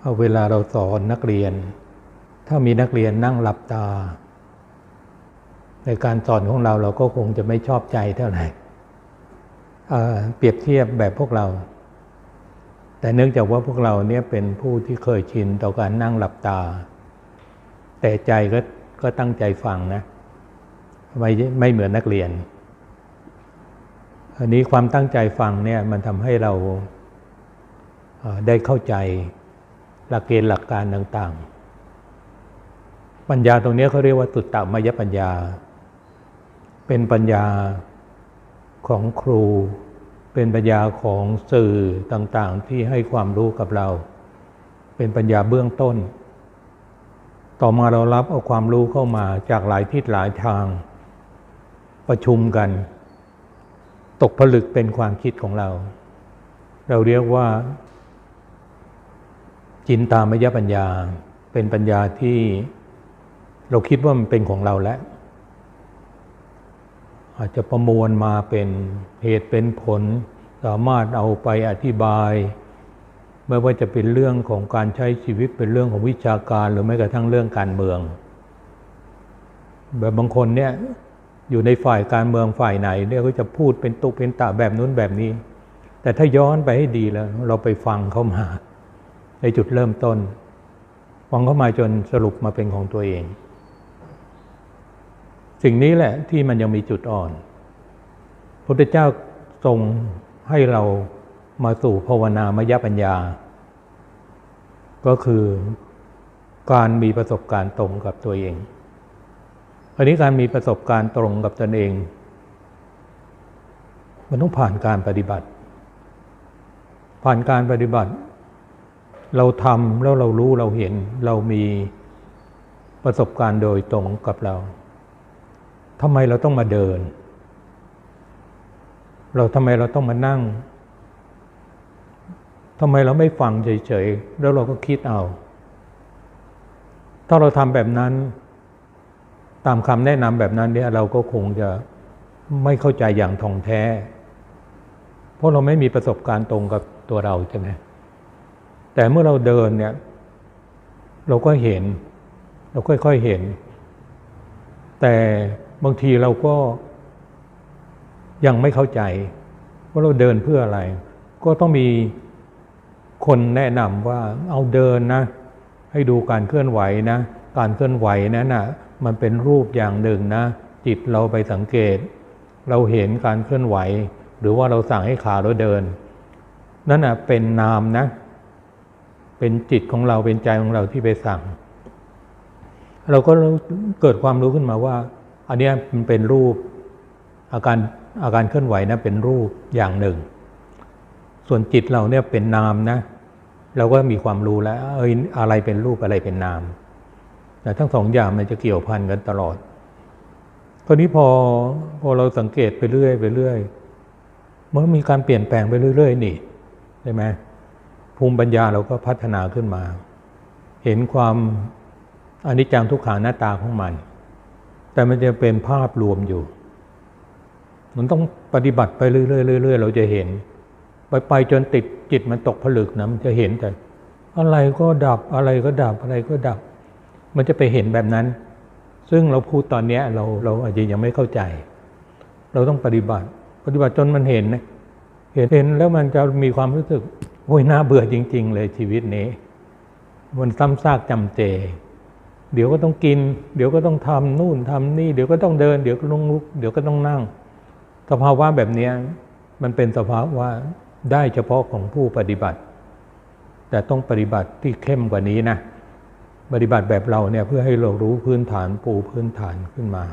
เอาเวลาเราสอนนักเรียน ถ้ามีนักเรียนนั่งหลับตา ในการสอนของเราเราก็คงจะไม่ชอบใจเท่าไหร่เปรียบเทียบแบบพวกเรา แต่เนื่องจากว่าพวกเราเนี่ยเป็นผู้ที่เคยชินต่อการนั่งหลับตา แต่ใจก็ก็ตั้งใจฟังนะไม่ไม่เหมือนนักเรียน อันนี้ความตั้งใจฟังเนี่ยมันทำให้เราได้เข้าใจ หลักเกณฑ์หลักการต่างๆ ปัญญาตรงนี้เขาเรียกว่าตุตตมยปัญญา เป็นปัญญาของครู เป็นปัญญาของสื่อต่างๆ ที่ให้ความรู้กับเรา เป็นปัญญาเบื้องต้น ต่อมาเรารับเอาความรู้เข้ามาจากหลายทิศหลายทาง ประชุมกัน ตกผลึกเป็นความคิดของเรา เราเรียกว่า จินตามยปัญญาเป็นปัญญาที่เราคิดว่ามันเป็นของเราแล้ว อาจจะประมวลมาเป็นเหตุเป็นผล สามารถเอาไปอธิบาย ไม่ว่าจะเป็นเรื่องของการใช้ชีวิตเป็นเรื่องของวิชาการหรือแม้กระทั่งเรื่องการเมือง แบบบางคนเนี่ยอยู่ในฝ่ายการเมืองฝ่ายไหนเนี่ยก็จะพูดเป็นตุเป็นตะแบบนู้นแบบนี้ แต่ถ้าย้อนไปให้ดีแล้ว เราไปฟังเขามา ในจุดเริ่มต้นฟังเข้ามาจนสรุปมาเป็นของตัวเอง สิ่งนี้แหละที่มันยังมีจุดอ่อนพระพุทธเจ้าทรงให้เรามาสู่ภาวนามยปัญญา ก็คือการมีประสบการณ์ตรงกับตัวเอง อันนี้การมีประสบการณ์ตรงกับตนเอง มันต้องผ่านการปฏิบัติ ผ่านการปฏิบัติ เราทำแล้วเรารู้เราเห็น เรามีประสบการณ์โดยตรงกับเราทำไมเราต้องมาเดิน เราทำไมเราต้องมานั่งทำไมเราไม่ฟังเฉยๆแล้วเราก็คิดเอา ถ้าเราทำแบบนั้น ตามคำแนะนำแบบนั้นเนี่ยเราก็คงจะไม่เข้าใจอย่างท่องแท้ เพราะเราไม่มีประสบการณ์ตรงกับตัวเราใช่ไหม แต่เมื่อเราเดินเนี่ย เราก็เห็น เราค่อยๆเห็น แต่บางทีเราก็ยังไม่เข้าใจ ว่าเราเดินเพื่ออะไร ก็ต้องมีคนแนะนำว่าเอาเดินนะ ให้ดูการเคลื่อนไหวนะ การเคลื่อนไหวนั้นนะมันเป็นรูปอย่างหนึ่งนะ จิตเราไปสังเกต เราเห็นการเคลื่อนไหว หรือว่าเราสั่งให้ขาเราเดิน นั่นนะเป็นนามนะ เป็นจิตของเราเป็นใจของเราที่ไปสั่ง เราก็เกิดความรู้ขึ้นมาว่า อันนี้มันเป็นรูปอาการอาการเคลื่อนไหวนะเป็นรูปอย่างหนึ่ง ส่วนจิตเราเนี่ยเป็นนามนะเราก็มีความรู้แล้วเอยอะไรเป็นรูปอะไรเป็นนามแต่ทั้งสองอย่างมันจะเกี่ยวพันกันตลอดคราวนี้พอพอเราสังเกตไปเรื่อยไปเรื่อยมันมีการเปลี่ยนแปลงไปเรื่อย ๆ นี่ใช่ไหม ภูมิปัญญาเราก็พัฒนาขึ้นมา เห็นความอนิจจังทุกขังหน้าตาของมัน แต่มันจะเป็นภาพรวมอยู่ มันต้องปฏิบัติไปเรื่อยๆเรื่อยๆเราจะเห็น ไปไปจนติดจิตมันตกผลึกนะมันจะเห็นแต่ อะไรก็ดับอะไรก็ดับอะไรก็ดับ มันจะไปเห็นแบบนั้น ซึ่งเราพูดตอนนี้เราเราอาจจะยังไม่เข้าใจ เราต้องปฏิบัติ ปฏิบัติจนมันเห็นนะเห็นเห็นแล้วมันจะมีความรู้สึก โอ้ยน่าเบื่อจริง ๆ เลยชีวิตนี้มันซ้ำซากจำเจ เดี๋ยวก็ต้องกิน เดี๋ยวก็ต้องทำนู่นทำนี่ เดี๋ยวก็ต้องเดิน เดี๋ยวก็ต้องลุก เดี๋ยวก็ต้องนั่ง สภาวะแบบนี้มันเป็นสภาวะได้เฉพาะของผู้ปฏิบัติ แต่ต้องปฏิบัติที่เข้มกว่านี้นะ ปฏิบัติแบบเราเนี่ยเพื่อให้เรารู้พื้นฐานปูพื้นฐานขึ้นมา